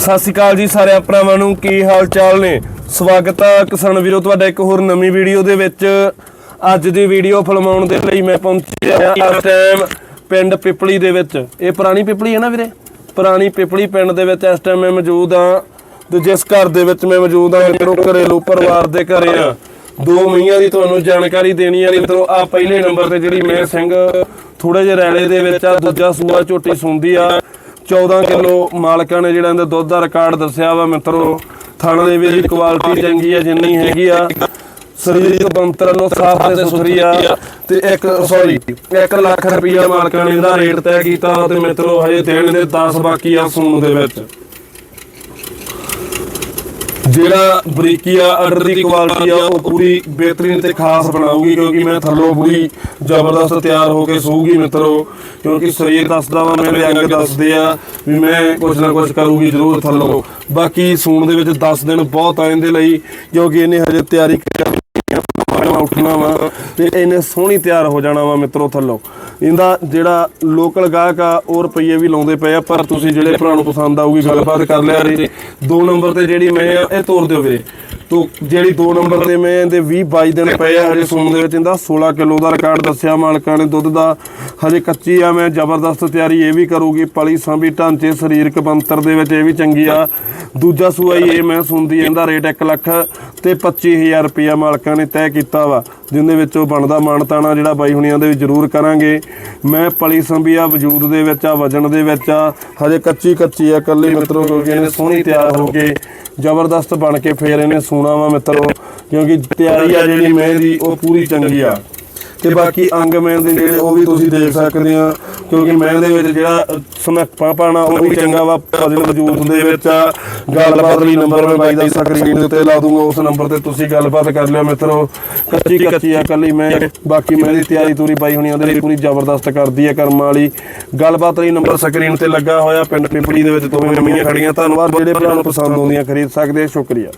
ਸਤਿ ਸ਼੍ਰੀ ਅਕਾਲ ਜੀ ਸਾਰੇ ਭਰਾਵਾਂ ਨੂੰ, ਕੀ ਹਾਲ ਚਾਲ ਨੇ? ਸਵਾਗਤ ਹੈ ਕਿਸਾਨ ਵੀਰੋ, ਤੁਹਾਡਾ ਇੱਕ ਹੋਰ ਨਵੀਂ ਵੀਡੀਓ ਦੇ ਵਿੱਚ। ਅੱਜ ਦੀ ਵੀਡੀਓ ਫਿਲਮਾਉਣ ਦੇ ਲਈ ਮੈਂ ਪਹੁੰਚਿਆ ਇਸ ਟਾਈਮ ਪਿੰਡ ਪਿਪਲੀ ਦੇ ਵਿੱਚ। ਇਹ ਪੁਰਾਣੀ ਪਿਪਲੀ ਹੈ ਨਾ ਵੀਰੇ? ਪੁਰਾਣੀ ਪਿਪਲੀ ਪਿੰਡ ਦੇ ਵਿੱਚ ਇਸ ਟਾਈਮ ਮੈਂ ਮੌਜੂਦ ਹਾਂ। ਤੇ ਜਿਸ ਘਰ ਦੇ ਵਿੱਚ ਮੈਂ ਮੌਜੂਦ ਹਾਂ ਮੇਰੇ ਘਰੇਲੂ ਪਰਿਵਾਰ ਦੇ ਘਰੇ ਆ। ਦੋ ਮਹੀਆਂ ਦੀ ਤੁਹਾਨੂੰ ਜਾਣਕਾਰੀ ਦੇਣੀ ਆ ਮਿੱਤਰੋ ਆ ਪਹਿਲੇ ਨੰਬਰ ਤੇ ਜਿਹੜੀ ਮੈਂ ਸਿੰਘ ਥੋੜੇ ਜਿਹੇ ਰੈਲੇ ਦੇ ਵਿੱਚ ਆ, ਦੂਜਾ ਸੂਆ ਝੋਟੀ ਸੁੰਦੀ ਆ। 14 ਕਿਲੋ ਮਾਲਕਾਂ ਨੇ ਜਿਹੜਾ ਇਹਦਾ ਦੁੱਧ ਦਾ ਰਿਕਾਰਡ ਦੱਸਿਆ ਵਾ ਮਿੱਤਰੋ। ਥਣ ਦੇ ਵਿੱਚ ਕੁਆਲਿਟੀ ਚੰਗੀ ਆ, ਜਿੰਨੀ ਹੈਗੀ ਆ। ਸਰੀਰਕ ਬੰਤਰ ਨੂੰ ਸਾਫ਼ ਤੇ ਸੁਥਰੀ ਆ। ਤੇ ਇੱਕ ਸੌਰੀ 1 ਲੱਖ ਰੁਪਈਆ ਮਾਲਕਾਂ ਨੇ ਇਹਦਾ ਰੇਟ ਤੈਅ ਕੀਤਾ ਤੇ ਮਿੱਤਰੋ, ਹਜੇ ਦੇਣ ਦੇ 10 ਬਾਕੀ ਆ ਸੂਨ ਦੇ ਵਿੱਚ। ਜਿਹੜਾ ਬਰੀਕੀ ਆ ਆਰਡਰ ਦੀ ਕੁਆਲਿਟੀ ਆ, ਉਹ ਪੂਰੀ ਬਿਹਤਰੀਨ ਤੇ ਖਾਸ ਬਣਾਉਗੀ ਕਿਉਂਕਿ ਮੈਂ ਥੱਲੋਂ ਪੂਰੀ ਜ਼ਬਰਦਸਤ ਤਿਆਰ ਹੋ ਕੇ ਸੂਗੀ ਮਿੱਤਰੋ। ਕਿਉਂਕਿ ਸਰੀਰ ਦੱਸਦਾ ਵਾ ਮੇਰੇ ਅੰਗ ਦੱਸਦੇ ਆ ਵੀ ਮੈਂ ਕੁਝ ਨਾ ਕੁਝ ਕਰੂਗੀ ਜ਼ਰੂਰ ਥੱਲੋਂ। ਬਾਕੀ ਸੂਣ ਦੇ ਵਿੱਚ 10 ਦਿਨ ਬਹੁਤ ਆ ਇਹਦੇ ਲਈ, ਕਿਉਂਕਿ ਇਹਨੇ ਹਜੇ ਤਿਆਰੀ ਕਰਨੀ ਉੱਠਣਾ ਵਾ ਤੇ ਇਹਨੇ ਸੋਹਣੀ ਤਿਆਰ ਹੋ ਜਾਣਾ ਵਾ ਮਿੱਤਰੋ ਥੱਲੋਂ। ਇਹਦਾ ਜਿਹੜਾ ਲੋਕਲ ਗਾਹਕ ਆ, ਉਹ ਰੁਪਈਏ ਵੀ ਲਾਉਂਦੇ ਪਏ ਆ, ਪਰ ਤੁਸੀਂ ਜਿਹੜੇ ਭਰਾ ਨੂੰ ਪਸੰਦ ਆਊਗੀ, ਗੱਲਬਾਤ ਕਰ ਲਿਆ ਜੀ। ਦੋ ਨੰਬਰ ਤੇ ਜਿਹੜੀ ਮੈਂ ਆ, ਇਹ ਤੋੜ ਦਿਓ ਵੀਰੇ। ਤੋ ਜਿਹੜੀ 2 ਨੰਬਰ ਤੇ ਮੈਂ ਇਹਦੇ 20 22 ਦਿਨ ਪਏ ਆ, ਹਜੇ ਸੂਣ ਦੇ ਵਿੱਚ ਇਹਦਾ 16 ਕਿਲੋ ਦਾ ਰਿਕਾਰਡ ਦੱਸਿਆ ਮਾਲਕਾਂ ਨੇ ਦੁੱਧ ਦਾ। ਹਜੇ ਕੱਚੀ ਆ, ਮੈਂ ਜ਼ਬਰਦਸਤ ਤਿਆਰੀ ਇਹ ਵੀ ਕਰੂਗੀ, ਪਲੀ ਸਾਂਭੀ ਢਾਂਚੇ, ਸਰੀਰਕ ਬੰਤਰ ਦੇ ਵਿੱਚ ਇਹ ਵੀ ਚੰਗੀ ਆ। ਦੂਜਾ ਸੂਆ ਹੀ ਇਹ ਮੈਂ ਸੁਣਦੀ ਇਹਦਾ ਰੇਟ 1 ਲੱਖ ਤੇ 25000 ਰੁਪਇਆ ਮਾਲਕਾਂ ਨੇ ਤੈਅ ਕੀਤਾ ਵਾ, ਜਿੰਦੇ ਵਿੱਚ ਉਹ ਬਣਦਾ ਮਾਨਤਾਣਾ ਜਿਹੜਾ ਬਾਈ ਹੁਣੀਆਂ ਦੇ ਵਿੱਚ ਜ਼ਰੂਰ ਕਰਾਂਗੇ। ਮੈਂ ਪਲੀ ਸੰਭੀ ਆ ਵਜੂਦ ਦੇ ਵਿੱਚ ਆ ਵਜਨ ਦੇ ਵਿੱਚ ਆ। ਹਜੇ ਕੱਚੀ ਕੱਚੀ ਆ ਕੱਲੀ ਮਿੱਤਰੋ, ਕਿਉਂਕਿ ਇਹਨੇ ਸੋਹਣੀ ਤਿਆਰ ਹੋ ਕੇ ਜ਼ਬਰਦਸਤ ਬਣ ਕੇ ਫੇਰ ਇਹਨੇ ਸੋਨਾ ਵਾ ਮਿੱਤਰੋ, ਕਿਉਂਕਿ ਤਿਆਰੀ ਆ ਜਿਹੜੀ ਮੈਂ ਦੀ, ਉਹ ਪੂਰੀ ਚੰਗੀ ਆ। ਤੇ ਬਾਕੀ ਅੰਗ ਮੈਨ ਦੇ ਜਿਹੜੇ ਉਹ ਵੀ ਤੁਸੀਂ ਦੇਖ ਸਕਦੇ ਆ ਕਿਉਂਕਿ ਮੈਂ ਦੇ ਵਿੱਚ ਜਿਹੜਾ ਸਮੱਪਾ ਪਾਣਾ ਉਹ ਵੀ ਚੰਗਾ ਵਾ। ਭਜਨ ਵਜੂਦ ਦੇ ਵਿੱਚ ਆ ਗੱਲਬਾਤ ਲਈ ਨੰਬਰ ਮੈਂ ਬਾਈ ਦਾ ਸਕਰੀਨ ਦੇ ਉੱਤੇ ਲਾ ਦੂੰਗਾ ਉਸ ਨੰਬਰ ਤੇ ਤੁਸੀਂ ਗੱਲਬਾਤ ਕਰ ਲਿਓ ਮਿੱਤਰੋ। ਕੱਚੀ ਕੱਚੀ ਆ ਕੱਲੀ ਮੈਂ। ਬਾਕੀ ਮੈਂ ਦੀ ਤਿਆਰੀ ਤੂਰੀ ਬਾਈ ਹੁਣੀਆਂ ਦੇ ਲਈ ਪੂਰੀ ਜ਼ਬਰਦਸਤ ਕਰਦੀ ਆ ਕਰਮ ਵਾਲੀ। ਗੱਲਬਾਤ ਲਈ ਨੰਬਰ ਸਕਰੀਨ ਤੇ ਲੱਗਾ ਹੋਇਆ ਪਿੰਡ ਪਿੰਪੜੀ ਦੇ ਵਿੱਚ ਦੋਵੇਂ ਨਵੀਆਂ ਖੜੀਆਂ। ਧੰਨਵਾਦ ਜਿਹੜੇ ਭਰਾ ਨੂੰ ਪਸੰਦ ਆਉਂਦੀਆਂ ਖਰੀਦ ਸਕਦੇ ਆ। ਸ਼ੁਕਰੀਆ।